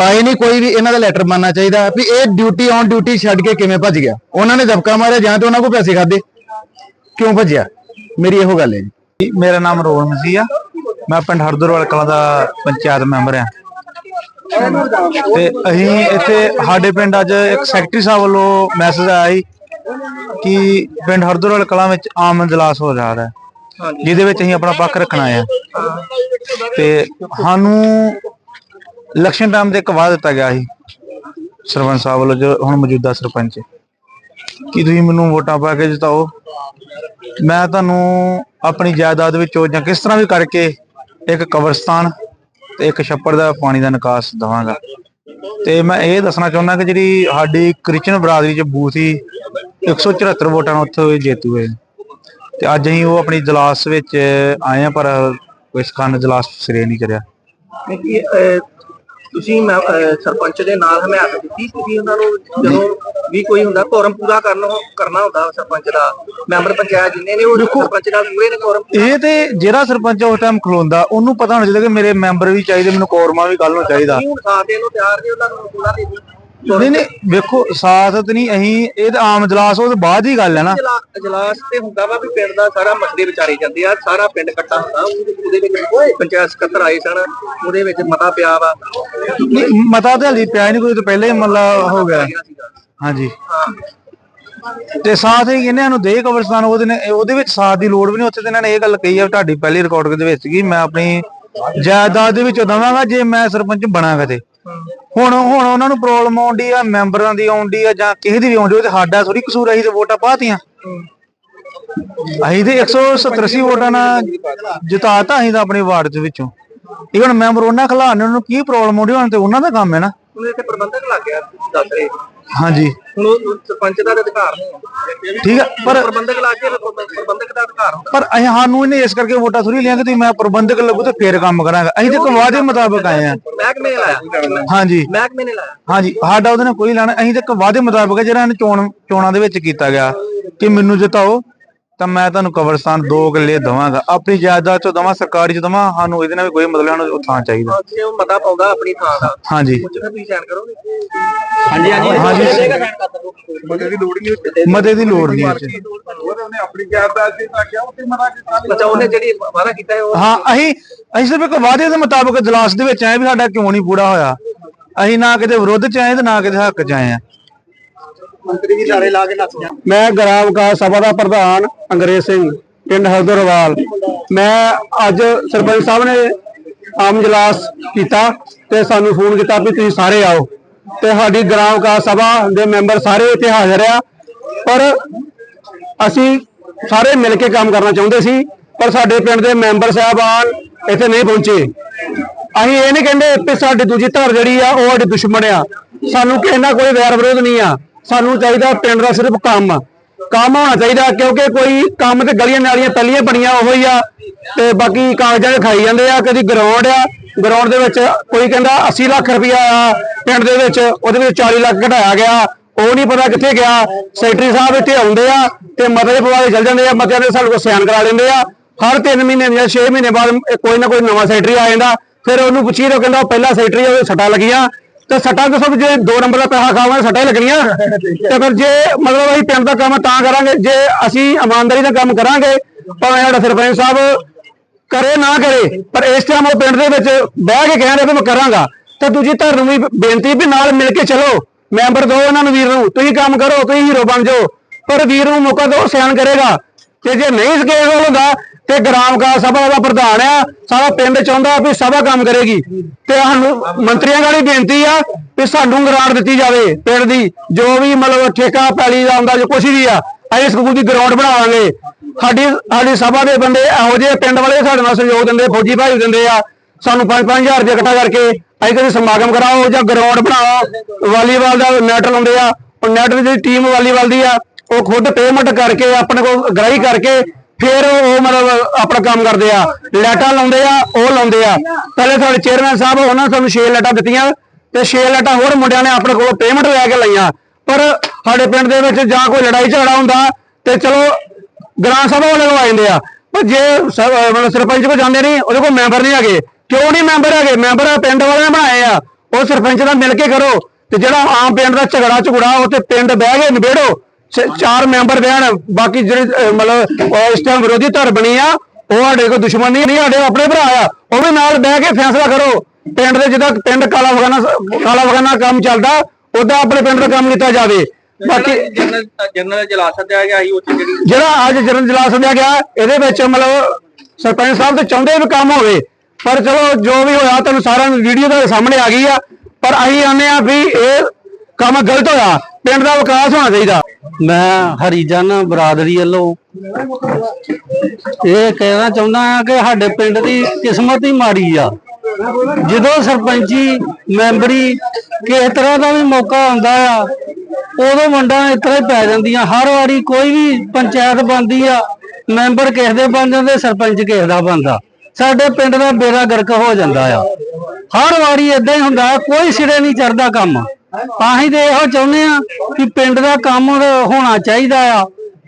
ਆਏ ਨਹੀਂ ਕੋਈ ਵੀ ਇਹਨਾਂ ਦਾ ਲੈਟਰ ਬਣਨਾ ਚਾਹੀਦਾ। ਵੀ ਇਹ ਡਿਊਟੀ ਔਨ ਡਿਊਟੀ ਛੱਡ ਕੇ ਕਿਵੇਂ ਭੱਜ ਗਿਆ? ਉਹਨਾਂ ਨੇ ਦਬਕਾ ਮਾਰਿਆ ਜਾਂ ਤੇ ਉਹਨਾਂ ਕੋਲ ਪੈਸੇ ਖਾਦੇ ਕਿਉਂ ਭੱਜਿਆ? ਮੇਰੀ ਇਹੋ ਗੱਲ ਹੈ ਜੀ। ਮੇਰਾ ਨਾਮ ਰੋਹਨ ਮਸੀਹ। ਆ ਮੈਂ ਪਿੰਡ ਹਰਦਰਵਾਲ ਕਲਾਂ ਦਾ ਪੰਚਾਇਤ ਮੈਂਬਰ ਆ ਤੇ ਅਸੀਂ ਇੱਥੇ ਸਾਡੇ ਪਿੰਡ ਅੱਜ ਇੱਕ ਸੈਕਟਰੀ ਸਾਹਿਬ ਵੱਲੋਂ ਮੈਸੇਜ ਆਇਆ ਸੀ ਕਿ ਪਿੰਡ ਹਰਦਰਵਾਲ ਕਲਾਂ ਵਿੱਚ ਆਮ ਇਜਲਾਸ ਹੋ ਰਿਹਾ ਹੈ ਜਿਹਦੇ ਵਿੱਚ ਅਸੀਂ ਆਪਣਾ ਪੱਖ ਰੱਖਣਾ ਹੈ। ਤੇ ਸਾਨੂੰ ਇਲੈਕਸ਼ਨ ਟਾਈਮ ਤੇ ਇੱਕ ਵਾਅਦਾ ਦਿੱਤਾ ਗਿਆ ਸੀ ਸਰਪੰਚ ਸਾਹਿਬ ਵੱਲੋਂ ਜੋ ਹੁਣ ਮੌਜੂਦਾ ਸਰਪੰਚ। ਕਿ ਤੁਸੀਂ ਮੈਨੂੰ ਵੋਟਾਂ ਪਾ ਕੇ ਜਿਤਾਓ। ਮੈਂ ਤੁਹਾਨੂੰ ਆਪਣੀ ਜਾਇਦਾਦ ਵਿੱਚੋਂ ਜਾਂ ਕਿਸ ਤਰ੍ਹਾਂ ਵੀ ਕਰਕੇ ਇੱਕ ਕਬਰਸਤਾਨ ਤੇ ਇੱਕ ਛੱਪੜ ਦਾ ਪਾਣੀ ਦਾ ਨਿਕਾਸ ਦਵਾਂਗਾ। ਤੇ ਮੈਂ ਇਹ ਦੱਸਣਾ ਚਾਹੁੰਦਾ ਕਿ ਜਿਹੜੀ ਸਾਡੀ ਕ੍ਰਿਸਚਨ ਬਰਾਦਰੀ ਚ ਬੂਥ ਸੀ 174 ਵੋਟਾਂ ਨਾਲ ਉੱਥੇ ਜੇਤੂ ਹੋਏ। ਤੇ ਅੱਜ ਅਸੀਂ ਉਹ ਆਪਣੀ ਜਲਾਸ ਵਿੱਚ ਆਏ ਆ ਪਰ ਇਸ ਕਾਰਨ ਜਲਾਸ ਸਿਰੇ ਨਹੀਂ ਚੜਿਆ। ਕਿ ਤੁਸੀਂ ਮੈਂ ਅਹ, ਸਰਪੰਚ ਦੇ ਨਾਲ ਹਮਾਇਤ ਦਿੱਤੀ ਤੁਸੀਂ ਉਹਨਾਂ ਨੂੰ ਜਦੋਂ ਵੀ ਕੋਈ ਹੁੰਦਾ ਕੋਰਮ ਪੂਰਾ ਕਰਨ ਕਰਨਾ ਹੁੰਦਾ ਸਰਪੰਚ ਦਾ ਮੈਂਬਰ ਪੰਚਾਇਤ ਜਿੰਨੇ ਨੇ ਉਹ ਸਰਪੰਚ ਨਾਲ ਪੂਰੇ ਨੇ ਕੋਰਮ ਇਹ ਤੇ ਜਿਹੜਾ ਸਰਪੰਚ ਉਸ ਟਾਈਮ ਖਲੋਂਦਾ ਉਹਨੂੰ ਪਤਾ ਹੋਣਾ ਚਾਹੀਦਾ ਕਿ ਮੇਰੇ ਮੈਂਬਰ ਵੀ ਚਾਹੀਦੇ ਮੈਨੂੰ ਕੋਰਮਾ ਵੀ ਕੱਲ ਨੂੰ ਚਾਹੀਦਾ ਹੁਣ ਸਾਥ ਦੇਣ ਨੂੰ ਤਿਆਰ ਨੇ ਉਹਨਾਂ ਨੂੰ ਪੂਰਾ ਦੇ ਦਿਓ। ਨਹੀਂ ਨਹੀਂ ਵੇਖੋ ਸਾਥ ਤੇ ਨਹੀਂ ਅਸੀਂ ਇਹ ਤਾਂ ਆਮ ਜਲਾਸ ਉਹ ਤੋਂ ਬਾਅਦ ਹੀ ਗੱਲ ਹੈ ਨਾ। ਇਜਲਾ- ਇਜਲਾਸ ਤੇ ਹੁੰਦਾ ਵਾ ਵੀ ਪਿੰਡ ਦਾ ਸਾਰਾ ਮਸਲੇ ਵਿਚਾਰੇ ਜਾਂਦੇ ਆ ਸਾਰਾ ਪਿੰਡ ਇਕੱਠਾ ਹੁੰਦਾ ਉਹਦੇ ਉਹਦੇ ਵਿੱਚ ਪੰਚਾਇਤ ਸਕੱਤਰ ਆਏ ਸਨ ਉਹਦੇ ਵਿੱਚ ਮਤਾ ਪਿਆ ਵਾ। ਨਹੀਂ, ਮਤਾ ਤੇ ਹਲੀ ਪਿਆ ਨਹੀਂ ਕੋਈ ਤਾਂ ਪਹਿਲੇ ਹੀ ਮਤਲਬ ਹੋ ਗਿਆ। ਹਾਂਜੀ। ਤੇ ਸਾਥ ਹੀ ਇਹਨਾਂ ਨੂੰ ਦੇ ਕਬਰਸਤਾਨ ਉਹਦੇ ਨੇ ਉਹਦੇ ਵਿੱਚ ਸਾਥ ਦੀ ਲੋੜ ਵੀ ਨਹੀਂ ਉੱਥੇ ਤੇ ਇਹਨਾਂ ਨੇ ਇਹ ਗੱਲ ਕਹੀ ਆ ਤੁਹਾਡੀ ਪਹਿਲੀ ਰਿਕਾਰਡਿੰਗ ਦੇ ਵਿੱਚ ਕਿ ਮੈਂ ਆਪਣੀ ਜਾਇਦਾਦ ਦੇ ਵਿੱਚੋਂ ਦਵਾਂਗਾ ਜੇ ਮੈਂ ਸਰਪੰਚ ਬਣਾ ਕਦੇ ਹੁਣ ਹੁਣ ਉਹਨਾਂ ਨੂੰ ਪ੍ਰੋਬਲਮ ਆਉਂਦੀ ਆ, ਮੈਂਬਰਾਂ ਦੀ ਆਉਂਦੀ ਆ ਜਾਂ ਕਿਸੇ ਦੀ ਵੀ ਆਉਂਦੀ ਉਹ ਤੇ ਸਾਡਾ ਥੋੜੀ ਕਸੂਰ ਅਸੀਂ ਤੇ ਵੋਟਾਂ ਪਾਤੀਆਂ। ਅਸੀਂ ਤੇ 187 ਵੋਟਾਂ ਨਾਲ ਜਿਤਾਤਾ ਅਸੀਂ ਤਾਂ ਆਪਣੀ ਵਾਰਡ ਦੇ ਵਿੱਚੋਂ। ਇਹ ਹੁਣ ਮੈਂਬਰ ਉਹਨਾਂ ਖਿਲਾਣੇ ਨੂੰ ਕੀ ਪ੍ਰੋਬਲਮ ਆਉਂਦੀ ਹੁਣ ਤੇ ਉਹਨਾਂ ਦਾ ਕੰਮ ਹੈ ਨਾ। ਹੁਣ ਇੱਥੇ ਪ੍ਰਬੰਧਕ ਲੱਗ ਗਿਆ, ਦੱਸ ਰਹੇ। ਹਾਂਜੀ। ਹੁਣ ਉਹ ਸਰਪੰਚ ਦਾ ਤਾਂ ਅਧਿਕਾਰ ਨਹੀਂ ਹੈ। ਠੀਕ ਹੈ ਪਰ ਪ੍ਰਬੰਧਕ ਗਿਆ ਤਾਂ ਪ੍ਰਬੰਧਕ ਦਾ ਅਧਿਕਾਰ ਹੁੰਦਾ। ਪਰ ਅਸੀਂ ਸਾਨੂੰ ਇਹਨੇ ਇਸ ਕਰਕੇ ਵੋਟਾਂ ਥੋੜੀ ਲਿਆ ਕਿ ਤੁਸੀਂ ਮੈਂ ਪ੍ਰਬੰਧਕ ਲੱਗੂ ਤੇ ਫੇਰ ਕੰਮ ਕਰਾਂਗਾ। ਅਸੀਂ ਤੇ ਇੱਕ ਵਾਅਦੇ ਮੁਤਾਬਕ ਆਏ ਆ। ਮਹਿਕਮੇ ਨੇ ਲਾਇਆ। ਹਾਂਜੀ। ਮਹਿਕਮੇ ਨੇ ਲਾਇਆ। ਹਾਂਜੀ ਸਾਡਾ ਉਹਦੇ ਨਾਲ ਕੋਈ ਲੈਣਾ। ਅਸੀਂ ਤੇ ਇੱਕ ਵਾਅਦੇ ਮੁਤਾਬਕ ਜਿਹੜਾ ਇਹਨੇ ਚੋਣ ਚੋਣਾਂ ਦੇ ਵਿੱਚ ਕੀਤਾ ਗਿਆ ਕਿ ਮੈਨੂੰ ਜਿਤਾਓ। ਤਾਂ ਮੈਂ ਤੁਹਾਨੂੰ ਕਬਰਸਤਾਨ ਦੋ ਕਿੱਲੇ ਦਵਾਂਗਾ। ਆਪਣੀ ਜਾਇਦਾਦ ਚੋਂ ਦਵਾਂ ਸਰਕਾਰੀ ਚ ਦਵਾਂ ਸਾਨੂੰ ਇਹਦੇ ਨਾਲ ਵੀ ਕੋਈ ਮਤਲਬ ਸਾਨੂੰ ਉਹ ਥਾਂ ਚਾਹੀਦਾ। ਜੇ ਉਹ ਮਤਾ ਪਾਉਂਦਾ ਆਪਣੀ ਥਾਂ ਦਾ। ਹਾਂਜੀ। ਉਹ ਚ ਫਿਰ ਤੁਸੀਂ ਸਾਈਨ ਕਰੋਗੇ। ਹਾਂਜੀ ਹਾਂਜੀ। ਹਾਂਜੀ। ਮਤੇ ਦੀ ਲੋੜ ਨਹੀਂ ਮਤੇ ਦੀ ਲੋੜ ਨਹੀਂ ਇਹ 'ਚ। ਉਹਨੇ ਆਪਣੀ ਜਾਇਦਾਦ ਦੇ ਤਾਂ ਕਿਹਾ ਉੱਥੇ ਮਤਾ ਕੀਤਾ ਅੱਛਾ ਉਹਨੇ ਜਿਹੜੀ ਵਾਅਦਾ ਕੀਤਾ ਹੈ ਉਹ ਹਾਂ ਅਸੀਂ ਅਸੀਂ ਸਿਰਫ ਇੱਕ ਵਾਅਦੇ ਦੇ ਮੁਤਾਬਕ ਜਲਾਸ ਦੇ ਵਿੱਚ ਆਏ ਵੀ ਸਾਡਾ ਕਿਉਂ ਨਹੀਂ ਪੂਰਾ ਹੋਇਆ। ਅਸੀਂ ਨਾ ਕਿਤੇ ਵਿਰੋਧ ਚ ਆਏ ਤੇ ਨਾ ਕਿਤੇ ਹੱਕ ਚ ਆਏ ਆ। ਮੰਤਰੀ ਵੀ ਸਾਰੇ ਲਾ ਕੇ ਨੱਚ ਜਾ ਮੈਂ ਗ੍ਰਾਮ ਵਿਕਾਸ ਸਭਾ ਦਾ ਪ੍ਰਧਾਨ ਅੰਗਰੇਜ਼ ਸਿੰਘ, ਪਿੰਡ ਹਰਦੋਰਵਾਲ ਮੈਂ ਅੱਜ ਸਰਪੰਚ ਸਾਹਿਬ ਨੇ ਆਮ ਜਲਾਸ ਕੀਤਾ ਤੇ ਸਾਨੂੰ ਫੋਨ ਕੀਤਾ ਵੀ ਤੁਸੀਂ ਸਾਰੇ ਆਓ। ਤੇ ਸਾਡੀ ਗ੍ਰਾਮ ਵਿਕਾਸ ਸਭਾ ਦੇ ਮੈਂਬਰ ਸਾਰੇ ਇੱਥੇ ਹਾਜ਼ਰ ਆ। ਪਰ ਅਸੀਂ ਸਾਰੇ ਮਿਲ ਕੇ ਕੰਮ ਕਰਨਾ ਚਾਹੁੰਦੇ ਸੀ, ਪਰ ਸਾਡੇ ਪਿੰਡ ਦੇ ਮੈਂਬਰ ਸਾਹਿਬਾਨ ਇੱਥੇ ਨਹੀਂ ਪਹੁੰਚੇ। ਅਸੀਂ ਇਹ ਨਹੀਂ ਕਹਿੰਦੇ ਕਿ ਸਾਡੀ ਦੂਜੀ ਧਿਰ ਜਿਹੜੀ ਆ, ਉਹ ਸਾਡੀ ਦੁਸ਼ਮਣ ਆ। ਸਾਨੂੰ ਕਿਸੇ ਨਾਲ ਕੋਈ ਵੈਰ ਵਿਰੋਧ ਨਹੀਂ ਆ। ਸਾਨੂੰ ਚਾਹੀਦਾ ਪਿੰਡ ਦਾ ਸਿਰਫ ਕੰਮ। ਕੰਮ ਹੋਣਾ ਚਾਹੀਦਾ ਕਿਉਂਕਿ ਕੋਈ ਕੰਮ ਤੇ ਗਲੀਆਂ ਨਾਲੀਆਂ ਪਹਿਲੀਆਂ ਬਣੀਆਂ ਉਹੋ ਹੀ ਆ ਤੇ ਬਾਕੀ ਕਾਗਜ਼ਾਂ 'ਚ ਖਾਈ ਜਾਂਦੇ ਆ, ਕਦੀ ਗਰਾਊਂਡ ਆ। ਗਰਾਊਂਡ ਦੇ ਵਿੱਚ ਕੋਈ ਕਹਿੰਦਾ 80 ਲੱਖ ਰੁਪਇਆ ਆ ਪਿੰਡ ਦੇ ਵਿੱਚ, ਉਹਦੇ ਵਿੱਚ 40 ਲੱਖ ਘਟਾਇਆ ਗਿਆ। ਉਹ ਨਹੀਂ ਪਤਾ ਕਿੱਥੇ ਗਿਆ। ਸੈਕਟਰੀ ਸਾਹਿਬ ਇੱਥੇ ਆਉਂਦੇ ਆ ਤੇ ਮਤੇ ਦੇ ਪਵਾ ਕੇ ਚਲ ਜਾਂਦੇ ਆ ਮਤਿਆਂ ਦੇ ਸਾਡੇ ਕੋਲ ਸਿਆਨ ਕਰਾ ਲੈਂਦੇ ਆ। ਹਰ 3 ਮਹੀਨੇ ਜਾਂ 6 ਮਹੀਨੇ ਬਾਅਦ ਕੋਈ ਨਾ ਕੋਈ ਨਵਾਂ ਸੈਕਟਰੀ ਆ ਜਾਂਦਾ। ਫਿਰ ਉਹਨੂੰ ਪੁੱਛੀ ਤਾਂ ਕਹਿੰਦਾ ਉਹ ਪਹਿਲਾ ਸੈਕਟਰੀ ਉਹਦੇ ਸੱਟਾਂ ਲੱਗੀਆਂ। ਤੇ ਸੱਟਾ ਦੱਸੋ ਵੀ ਜੇ 2 ਨੰਬਰ ਦਾ ਪੈਸਾ ਖਾਵਾਂਗੇ ਸੱਟਾਂ ਹੀ ਲੱਗਣੀਆਂ। ਤੇ ਫਿਰ ਜੇ ਮਤਲਬ ਅਸੀਂ ਪਿੰਡ ਦਾ ਕੰਮ ਤਾਂ ਕਰਾਂਗੇ, ਜੇ ਅਸੀਂ ਇਮਾਨਦਾਰੀ ਦਾ ਕੰਮ ਕਰਾਂਗੇ, ਭਾਵੇਂ ਸਾਡਾ ਸਰਪੰਚ ਸਾਹਿਬ ਕਰੇ ਨਾ ਕਰੇ, ਪਰ ਇਸ ਟਾਈਮ ਉਹ ਪਿੰਡ ਦੇ ਵਿੱਚ ਬਹਿ ਕੇ ਕਹਿੰਦੇ ਵੀ ਮੈਂ ਕਰਾਂਗਾ। ਤੇ ਦੂਜੀ ਧਰ ਨੂੰ ਵੀ ਬੇਨਤੀ ਵੀ ਨਾਲ ਮਿਲ ਕੇ ਚਲੋ। ਮੈਂਬਰ ਦੋ ਇਹਨਾਂ ਨੂੰ ਵੀਰ ਨੂੰ, ਤੁਸੀਂ ਕੰਮ ਕਰੋ, ਤੁਸੀਂ ਹੀਰੋ ਬਣ ਜਾਓ। ਪਰ ਵੀਰ ਨੂੰ ਮੌਕਾ ਦਿਓ ਸਿਆਣ ਕਰੇਗਾ। ਤੇ ਜੇ ਨਹੀਂ ਸਕੇਲ ਹੁੰਦਾ ਤੇ ਗ੍ਰਾਮ ਵਿਕਾਸ ਸਭਾ ਦਾ ਪ੍ਰਧਾਨ ਆ, ਸਾਰਾ ਪਿੰਡ ਚਾਹੁੰਦਾ ਵੀ ਸਭਾ ਕੰਮ ਕਰੇਗੀ। ਤੇ ਸਾਨੂੰ ਮੰਤਰੀਆਂ ਗਾੜੀ ਬੇਨਤੀ ਆ ਵੀ ਸਾਨੂੰ ਗਰਾਂਟ ਦਿੱਤੀ ਜਾਵੇ ਪਿੰਡ ਦੀ, ਜੋ ਵੀ ਮਤਲਬ ਠੇਕਾ, ਪੈਲੀ ਦਾ ਹੁੰਦਾ ਜੋ ਕੁਛ ਵੀ ਆ, ਅਸੀਂ ਸਕੂਲ ਦੀ ਗਰਾਊਂਡ ਬਣਾਵਾਂਗੇ। ਸਾਡੀ ਸਾਡੀ ਸਭਾ ਦੇ ਬੰਦੇ ਇਹੋ ਜਿਹੇ ਪਿੰਡ ਵਾਲੇ ਸਾਡੇ ਨਾਲ ਸਹਿਯੋਗ ਦਿੰਦੇ, ਫੌਜੀ ਭਾਈ ਦਿੰਦੇ ਆ। ਸਾਨੂੰ 5-5000 ਰੁਪਏ ਇਕੱਠਾ ਕਰਕੇ ਅਸੀਂ ਕਦੇ ਸਮਾਗਮ ਕਰਾਓ ਜਾਂ ਗਰਾਊਂਡ ਬਣਾਓ। ਵਾਲੀਬਾਲ ਦਾ ਨੈਟ ਲਾਉਂਦੇ ਆ, ਉਹ ਨੈਟ ਦੀ ਜਿਹੜੀ ਟੀਮ ਵਾਲੀਬਾਲ ਦੀ ਆ, ਉਹ ਖੁਦ ਪੇਮੈਂਟ ਕਰਕੇ, ਆਪਣੇ ਕੋਲ ਗ੍ਰਾਹੀ ਕਰਕੇ ਫਿਰ ਉਹ ਮਤਲਬ ਆਪਣਾ ਕੰਮ ਕਰਦੇ ਆ ਲੈਟਾਂ ਲਾਉਂਦੇ ਆ, ਉਹ ਲਾਉਂਦੇ ਆ। ਪਹਿਲੇ ਸਾਡੇ ਚੇਅਰਮੈਨ ਸਾਹਿਬ, ਉਹਨਾਂ ਨੇ ਸਾਨੂੰ 6 ਲੈਟਾਂ ਦਿੱਤੀਆਂ ਤੇ 6 ਲੈਟਾਂ ਹੋਰ ਮੁੰਡਿਆਂ ਨੇ ਆਪਣੇ ਕੋਲ ਪੇਮੈਂਟ ਲੈ ਕੇ ਲਈਆਂ। ਪਰ ਸਾਡੇ ਪਿੰਡ ਦੇ ਵਿੱਚ ਜਾਂ ਕੋਈ ਲੜਾਈ ਝਗੜਾ ਹੁੰਦਾ ਤੇ ਚਲੋ ਗ੍ਰਾਮ ਸਭਾ ਵਾਲੇ ਲਵਾ ਜਾਂਦੇ ਆ। ਪਰ ਜੇ ਸਰਪੰਚ ਕੋ ਜਾਂਦੇ ਨਹੀਂ, ਉਹਦੇ ਕੋਲ ਮੈਂਬਰ ਨਹੀਂ ਹੈਗੇ। ਕਿਉਂ ਨਹੀਂ ਮੈਂਬਰ ਹੈਗੇ? ਮੈਂਬਰ ਪਿੰਡ ਵਾਲਿਆਂ ਬਣਾਏ ਆ। ਉਹ ਸਰਪੰਚ ਨਾਲ ਮਿਲ ਕੇ ਕਰੋ ਤੇ ਜਿਹੜਾ ਆਮ ਪਿੰਡ ਦਾ ਝਗੜਾ ਝਗੜਾ ਉਹ ਤੇ ਪਿੰਡ ਬਹਿ ਕੇ ਨਿਬੇੜੋ। ਚਾਰ ਮੈਂਬਰ ਬਹਿਣ ਬਾਕੀ ਜਿਹੜੇ ਮਤਲਬ ਇਸ ਟਾਈਮ ਵਿਰੋਧੀ ਧਿਰ ਬਣੀ ਆ ਉਹ ਸਾਡੇ ਕੋਲ ਦੁਸ਼ਮਣ ਨਹੀਂ ਸਾਡੇ ਆਪਣੇ ਭਰਾ ਆ ਉਹ ਵੀ ਨਾਲ ਬਹਿ ਕੇ ਫੈਸਲਾ ਕਰੋ। ਪਿੰਡ ਦੇ ਜਿੱਦਾਂ ਪਿੰਡ ਕਾਲਾ ਵਗਾਨਾ ਕਾਲਾ ਵਗਾਨਾ ਕੰਮ ਚੱਲਦਾ ਉਦਾਂ ਆਪਣੇ ਪਿੰਡ ਦਾ ਕੰਮ ਕੀਤਾ ਜਾਵੇ। ਬਾਕੀ ਜਨਰਲ ਜਨਰਲ ਜਲਾ ਸੱਦਿਆ ਗਿਆ ਸੀ ਉੱਥੇ ਜਿਹੜੀ ਜਿਹੜਾ ਅੱਜ ਜਨਰਲ ਜਲਾ ਸੱਦਿਆ ਗਿਆ ਇਹਦੇ ਵਿੱਚ ਮਤਲਬ ਸਰਪੰਚ ਸਾਹਿਬ ਤੇ ਚਾਹੁੰਦੇ ਵੀ ਕੰਮ ਹੋਵੇ ਪਰ ਚਲੋ ਜੋ ਵੀ ਹੋਇਆ ਤੁਹਾਨੂੰ ਸਾਰਿਆਂ ਨੂੰ ਵੀਡੀਓ ਦੇ ਸਾਹਮਣੇ ਆ ਗਈ ਆ ਪਰ ਅਸੀਂ ਆਨੇ ਆ ਵੀ ਇਹ ਕੰਮ ਗਲਤ ਹੋਇਆ। ਪਿੰਡ ਦਾ ਵਿਕਾਸ ਹੋਣਾ ਚਾਹੀਦਾ। ਮੈਂ ਹਰੀਜਨ ਬਰਾਦਰੀ ਵੱਲੋਂ ਇਹ ਕਹਿਣਾ ਚਾਹੁੰਦਾ ਹਾਂ ਕਿ ਸਾਡੇ ਪਿੰਡ ਦੀ ਕਿਸਮਤ ਹੀ ਮਾੜੀ ਆ। ਜਦੋਂ ਸਰਪੰਚੀ, ਮੈਂਬਰੀ ਕਿਸੇ ਤਰ੍ਹਾਂ ਦਾ ਵੀ ਮੌਕਾ ਆਉਂਦਾ ਆ, ਉਦੋਂ ਵੰਡਾਂ ਇਸ ਤਰ੍ਹਾਂ ਹੀ ਪੈ ਜਾਂਦੀਆਂ। ਹਰ ਵਾਰੀ ਕੋਈ ਵੀ ਪੰਚਾਇਤ ਬਣਦੀ ਆ, ਮੈਂਬਰ ਕਿਸੇ ਦੇ ਬਣ ਜਾਂਦੇ, ਸਰਪੰਚ ਕਿਸੇ ਦਾ ਬਣਦਾ। ਸਾਡੇ ਪਿੰਡ ਦਾ ਬੇੜਾ ਗਰਕ ਹੋ ਜਾਂਦਾ ਆ। ਹਰ ਵਾਰੀ ਇਦਾਂ ਹੀ ਹੁੰਦਾ, ਕੋਈ ਸਿਰੇ ਨਹੀਂ ਚੜਦਾ ਕੰਮ। ਅਸੀਂ ਤੇ ਇਹੋ ਚਾਹੁੰਦੇ ਆ ਕਿ ਪਿੰਡ ਦਾ ਕੰਮ ਹੋਣਾ ਚਾਹੀਦਾ ਆ।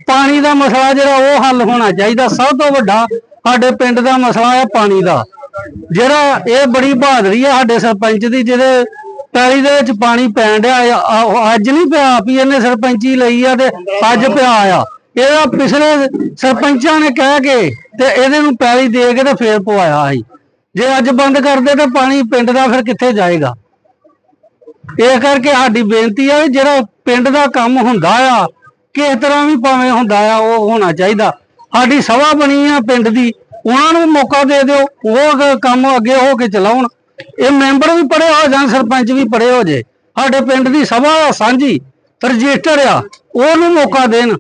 ਪਾਣੀ ਦਾ ਮਸਲਾ ਜਿਹੜਾ ਉਹ ਹੱਲ ਹੋਣਾ ਚਾਹੀਦਾ। ਸਭ ਤੋਂ ਵੱਡਾ ਸਾਡੇ ਪਿੰਡ ਦਾ ਮਸਲਾ ਆ ਪਾਣੀ ਦਾ। ਜਿਹੜਾ ਇਹ ਬੜੀ ਬਹਾਦਰੀ ਆ ਸਾਡੇ ਸਰਪੰਚ ਦੀ, ਜਿਹਦੇ ਪੈਲੀ ਦੇ ਵਿੱਚ ਪਾਣੀ ਪੈਣ ਡਿਆ ਅੱਜ ਨਹੀਂ ਪਿਆ ਵੀ ਇਹਨੇ ਸਰਪੰਚੀ ਲਈ ਆ ਤੇ ਅੱਜ ਪਿਆ ਆ। ਇਹਦਾ ਪਿਛਲੇ ਸਰਪੰਚਾਂ ਨੇ ਕਹਿ ਕੇ ਤੇ ਇਹਦੇ ਨੂੰ ਪੈਲੀ ਦੇ ਕੇ ਤੇ ਫੇਰ ਪਵਾਇਆ ਸੀ। ਜੇ ਅੱਜ ਬੰਦ ਕਰਦੇ ਤਾਂ ਪਾਣੀ ਪਿੰਡ ਦਾ ਫਿਰ ਕਿੱਥੇ ਜਾਏਗਾ? ਇਹ ਕਰਕੇ ਸਾਡੀ ਬੇਨਤੀ ਆ ਵੀ ਜਿਹੜਾ ਪਿੰਡ ਦਾ ਕੰਮ ਹੁੰਦਾ ਆ, ਕਿਸ ਤਰ੍ਹਾਂ ਵੀ ਭਾਵੇਂ ਹੁੰਦਾ ਆ, ਉਹ ਹੋਣਾ ਚਾਹੀਦਾ। ਸਾਡੀ ਸਭਾ ਬਣੀ ਆ ਪਿੰਡ ਦੀ, ਉਹਨਾਂ ਨੂੰ ਮੌਕਾ ਦੇ ਦਿਓ, ਉਹ ਕੰਮ ਅੱਗੇ ਹੋ ਕੇ ਚਲਾਉਣ। ਇਹ ਮੈਂਬਰ ਵੀ ਪੜੇ ਹੋ ਜਾਣ ਸਰਪੰਚ ਵੀ ਪੜੇ ਹੋ ਜੇ, ਸਾਡੇ ਪਿੰਡ ਦੀ ਸਭਾ ਆ ਸਾਂਝੀ ਰਜਿਸਟਰ ਆ ਉਹਨੂੰ ਮੌਕਾ ਦੇਣ,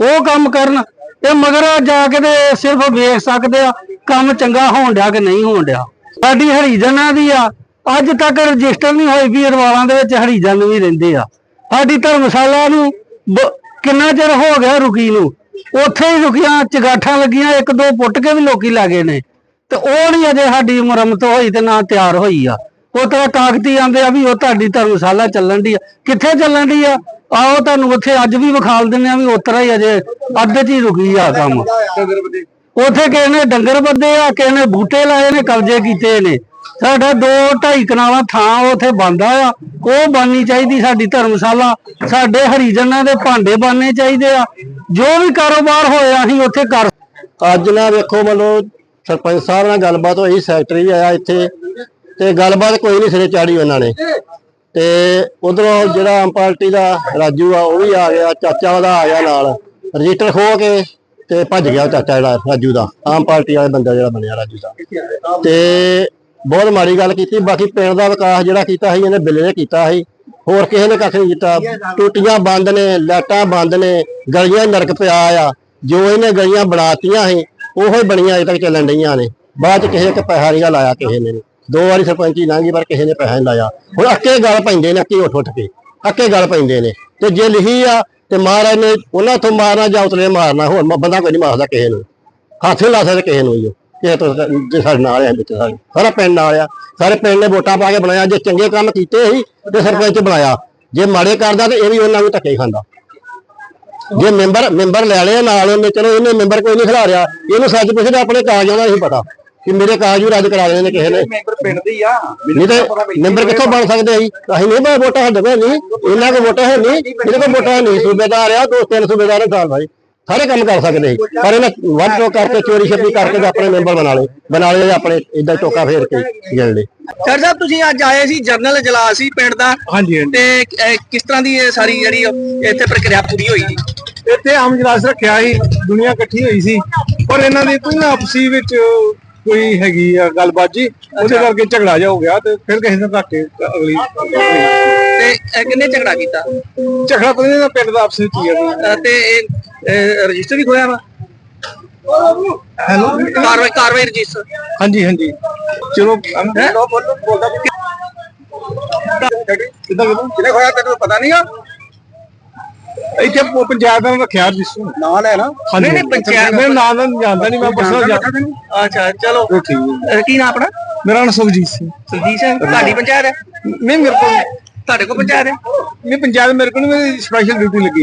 ਉਹ ਕੰਮ ਕਰਨ। ਇਹ ਮਗਰ ਜਾ ਕੇ ਤੇ ਸਿਰਫ ਵੇਖ ਸਕਦੇ ਆ, ਕੰਮ ਚੰਗਾ ਹੋਣ ਡਿਆ ਕਿ ਨਹੀਂ ਹੋਣ ਡਿਆ। ਸਾਡੀ ਹਰੀਜਨਾਂ ਦੀ ਆ ਅੱਜ ਤੱਕ ਰਜਿਸਟਰ ਨਹੀਂ ਹੋਈ ਵੀ ਅਰਵਾਲਾਂ ਦੇ ਵਿੱਚ ਹਰੀਜਨ ਵੀ ਰਹਿੰਦੇ ਆ। ਸਾਡੀ ਧਰਮਸ਼ਾਲਾ ਨੂੰ ਕਿੰਨਾ ਚਿਰ ਹੋ ਗਿਆ ਰੁਕੀ ਨੂੰ? ਉੱਥੇ ਹੀ ਰੁਕੀਆਂ ਚਗਾਠਾਂ ਲੱਗੀਆਂ ਇੱਕ ਦੋ ਪੁੱਟ ਕੇ ਵੀ ਲੋਕੀ ਲਾਗੇ ਨੇ। ਤੇ ਉਹ ਨਹੀਂ ਅਜੇ ਸਾਡੀ ਮੁਰੰਮਤ ਹੋਈ ਤੇ ਨਾ ਤਿਆਰ ਹੋਈ ਆ। ਉਹ ਤਾਂ ਕਾਗਤੀ ਆਂਦੇ ਆ ਵੀ ਉਹ ਤੁਹਾਡੀ ਧਰਮਸ਼ਾਲਾ ਚੱਲਣ ਦੀ ਆ। ਕਿੱਥੇ ਚੱਲਣ ਦੀ ਆ? ਆਓ ਤੁਹਾਨੂੰ ਉੱਥੇ ਅੱਜ ਵੀ ਵਿਖਾਲ ਦਿੰਦੇ ਆ ਵੀ ਉਤਰਾ ਹੀ ਅਜੇ ਅੱਧੇ ਚ ਹੀ ਰੁਕੀ ਆ ਕੰਮ। ਉੱਥੇ ਕਿਸੇ ਨੇ ਡੰਗਰ ਬੱਦੇ ਆ ਕਿਸੇ ਨੇ ਬੂਟੇ ਲਾਏ ਨੇ ਕਬਜ਼ੇ ਕੀਤੇ ਨੇ। ਸਾਡਾ ਦੋ ਢਾਈ ਕਨਾਲਾਂ ਥਾਂ ਉੱਥੇ ਬੰਦਾ ਆ। ਉਹ ਬਣਨੀ ਚਾਹੀਦੀ ਸਾਡੀ ਧਰਮਸ਼ਾਲਾ। ਸਾਡੇ ਹਰੀਜਨਾਂ ਦੇ ਭਾਂਡੇ ਬਣਨੇ ਚਾਹੀਦੇ ਆ। ਜੋ ਵੀ ਕਾਰੋਬਾਰ ਹੋਇਆ, ਅਸੀਂ ਉੱਥੇ ਕਰ ਅੱਜ ਨਾ ਵੇਖੋ, ਮਤਲਬ ਸਰਪੰਚ ਸਾਹਿਬ ਨਾਲ ਗੱਲਬਾਤ ਹੋਈ, ਸੈਕਟਰੀ ਆਇਆ ਇੱਥੇ। ਤੇ ਗੱਲਬਾਤ ਕੋਈ ਨਹੀਂ ਸਿਰੇ ਚਾੜੀ ਉਹਨਾਂ ਨੇ। ਤੇ ਉਧਰੋਂ ਜਿਹੜਾ ਆਮ ਪਾਰਟੀ ਦਾ ਰਾਜੂ ਆ, ਉਹ ਵੀ ਆ ਗਿਆ, ਚਾਚਾ ਉਹਦਾ ਆ ਗਿਆ ਨਾਲ। ਰਜਿਸਟਰ ਖੋ ਕੇ ਤੇ ਭੱਜ ਗਿਆ ਚਾਚਾ ਜਿਹੜਾ ਰਾਜੂ ਦਾ। ਆਮ ਪਾਰਟੀ ਵਾਲਾ ਬੰਦਾ ਜਿਹੜਾ ਬਣਿਆ ਰਾਜੂ ਦਾ। ਤੇ ਬਹੁਤ ਮਾੜੀ ਗੱਲ ਕੀਤੀ, ਬਾਕੀ ਪਿੰਡ ਦਾ ਵਿਕਾਸ ਜਿਹੜਾ ਕੀਤਾ ਸੀ, ਇਹਨੇ ਬਿੱਲੇ ਨੇ ਕੀਤਾ ਸੀ। ਹੋਰ ਕਿਸੇ ਨੇ ਕੱਖ ਨਹੀਂ ਕੀਤਾ। ਟੂਟੀਆਂ ਬੰਦ ਨੇ, ਲਾਈਟਾਂ ਬੰਦ ਨੇ, ਗਲੀਆਂ ਨਰਕ ਪਿਆ ਆ। ਜੋ ਇਹਨੇ ਗਲੀਆਂ ਬਣਾਤੀਆਂ ਸੀ, ਉਹੋ ਬਣੀਆਂ ਅਜੇ ਤੱਕ ਚੱਲਣ ਡਈਆਂ ਨੇ। ਬਾਅਦ ਚ ਕਿਸੇ ਇੱਕ ਪੈਸਾ ਨਹੀਂ ਲਾਇਆ, ਕਿਸੇ ਨੇ ਦੋ ਵਾਰੀ ਸਰਪੰਚੀ ਲੰਘੀ, ਪਰ ਕਿਸੇ ਨੇ ਪੈਸਾ ਨਹੀਂ ਲਾਇਆ। ਹੁਣ ਅੱਕੇ ਗੱਲ ਪੈਂਦੇ ਨੇ, ਅੱਕੇ ਉੱਠ ਉੱਠ ਕੇ। ਅੱਕੇ ਗੱਲ ਪੈਂਦੇ ਨੇ। ਤੇ ਜੇ ਲਿਖੀ ਆ, ਤੇ ਮਹਾਰਾਜ ਨੇ ਉਹਨਾਂ ਤੋਂ ਮਾਰਨਾ ਜਾਂ ਉਤਲੇ ਮਾਰਨਾ, ਹੋਰ ਬੰਦਾ ਕੋਈ ਨਹੀਂ ਮਾਰਦਾ ਕਿਸੇ ਨੂੰ। ਹੱਥ ਨਹੀਂ ਲਾ ਸਕਦਾ ਕਿਸੇ ਨੂੰ ਜੀ ਕਿਸੇ ਤੋਂ ਜੇ ਸਾਡੇ ਨਾਲ ਆ ਵਿੱਚ ਸਾਡੇ ਸਾਰਾ ਪਿੰਡ ਨਾਲ ਆ। ਸਾਰੇ ਪਿੰਡ ਨੇ ਵੋਟਾਂ ਪਾ ਕੇ ਬਣਾਇਆ। ਜੇ ਚੰਗੇ ਕੰਮ ਕੀਤੇ ਸੀ ਤੇ ਸਰਪੰਚ ਬਣਾਇਆ। ਜੇ ਮਾੜੇ ਕਰਦਾ ਤੇ ਇਹ ਵੀ ਉਹਨਾਂ ਨੂੰ ਧੱਕੇ ਹੀ ਖਾਂਦਾ। ਜੇ ਮੈਂਬਰ ਮੈਂਬਰ ਲੈ ਲਿਆ ਨਾਲ ਉਹਨੇ ਚਲੋ ਇਹਨੇ ਮੈਂਬਰ ਕੋਈ ਨਹੀਂ ਖਿਲਾ ਰਿਹਾ ਇਹਨੂੰ ਸੱਚ ਪੁੱਛਦਾ ਆਪਣੇ ਕਾਗਜ਼ਾਂ ਦਾ ਨਹੀਂ ਪਤਾ। ਕਿ ਮੇਰੇ ਕਾਗਜ਼ ਵੀ ਰੱਦ ਕਰਾ ਦੇਣੇ ਕਿਸੇ ਨੇ। ਮੈਂਬਰ ਪਿੰਡ ਦੀ ਆ। ਨਹੀਂ ਤੇ ਮੈਂਬਰ ਕਿੱਥੋਂ ਬਣ ਸਕਦੇ ਅਸੀਂ ਅਸੀਂ ਨਹੀਂ ਬਣ ਵੋਟਾਂ ਸਾਡੇ ਕੋਲ ਨਹੀਂ। ਇਹਨਾਂ ਕੋਲ ਵੋਟਾਂ ਹੈ ਨਹੀਂ। ਇਹਦੇ ਕੋਲ ਵੋਟਾਂ ਹੈ ਨਹੀਂ। ਸੂਬੇਦਾਰ ਆ ਦੋ ਤਿੰਨ ਸੂਬੇਦਾਰ ਨੇ ਸਾਲ ਭਾਈ ਸਾਰੇ ਕੰਮ ਕਰ ਸਕਦੇ ਸੀ। ਪਰ ਇਹਨਾਂ ਵੱਧ ਤੋਂ ਕਰਕੇ ਚੋਰੀ ਛੱਪੀ ਕਰਕੇ ਤੇ ਆਪਣੇ ਮੈਂਬਰ ਬਣਾ ਲਏ। ਬਣਾ ਲਏ ਆਪਣੇ ਇਦਾਂ ਟੋਕਾ ਫੇਰ ਕੇ ਗਿਣ ਲਏ। ਸਰ ਸਾਹਿਬ ਤੁਸੀਂ ਅੱਜ ਆਏ ਸੀ ਜਰਨਲ ਜਲਾਸ ਸੀ ਪਿੰਡ ਦਾ। ਹਾਂਜੀ ਹਾਂਜੀ। ਤੇ ਅਹ, ਕਿਸ ਤਰ੍ਹਾਂ ਦੀ ਇਹ ਸਾਰੀ ਜਿਹੜੀ ਇੱਥੇ ਪ੍ਰਕਿਰਿਆ ਪੂਰੀ ਹੋਈ ਜੀ ਇੱਥੇ ਆਮ ਜਲਾਸ ਰੱਖਿਆ ਸੀ ਦੁਨੀਆ ਇਕੱਠੀ ਹੋਈ ਸੀ। ਪਰ ਇਹਨਾਂ ਦੀ ਕੋਈ ਨਾ ਆਪਸੀ ਵਿੱਚ ਕੋਈ ਹੈਗੀ ਆ ਗੱਲਬਾਤ ਜੀ ਉਹਦੇ ਕਰਕੇ ਝਗੜਾ ਜਾ ਹੋ ਗਿਆ ਤੇ ਫਿਰ ਕਿਸੇ ਨੇ ਘਾਟੇ ਅਗਲੀ ਤੇ ਅਹ, ਕਿੰਨੇ ਝਗੜਾ ਕੀਤਾ? ਝਗੜਾ ਕੋਈ ਨਾ ਪਿੰਡ ਦਾ ਆਪਸ ਵਿੱਚ ਹੀ ਆ। ਅਹ, ਤੇ ਇਹ ਰਜਿਸਟਰ ਵੀ ਖੋਇਆ ਵਾ? ਹੈਲੋ? ਕਾਰਵਾਈ ਕਾਰਵਾਈ ਰਜਿਸਟਰ। ਹਾਂਜੀ ਹਾਂਜੀ। ਚਲੋ ਹੈਂ? ਕਿੱਦਾਂ ਕਿੱਦਾਂ ਕਿਹਨੇ ਖੋਇਆ ਤੈਨੂੰ ਪਤਾ ਨਹੀਂਗਾ ਇੱਥੇ ਪੰਚਾਇਤ ਨੇ ਰੱਖਿਆ ਜਿਸ ਨਾਲ ਹੈ ਨਾ? ਨਹੀਂ, ਨਹੀਂ, ਪੰਚਾਇਤ- ਮੈਂ ਨਾਂ ਨਾਲ ਜਾਣਦਾ ਨਹੀਂ ਮੈਂ ਪਰਸਨਲ ਜਾਣਦਾ ਅੱਛਾ ਚਲੋ। ਕੀ ਨਾਮ ਆਪਣਾ? ਮੇਰਾ ਨਾਮ ਸੁਖਜੀਤ ਸਿੰਘ। ਸੁਰਜੀਤ ਸਿੰਘ ਤੁਹਾਡੀ ਪੰਚਾਇਤ ਹੈ? ਨਹੀਂ ਮੇਰੇ ਕੋਲ ਤੁਹਾਡੇ ਕੋਲ ਪੰਚਾਇਤ ਹੈ? ਨਹੀਂ ਪੰਚਾਇਤ ਮੇਰੇ ਕੋਲ ਨਹੀਂ ਮੇਰੀ ਸਪੈਸ਼ਲ ਡਿਊਟੀ ਲੱਗੀ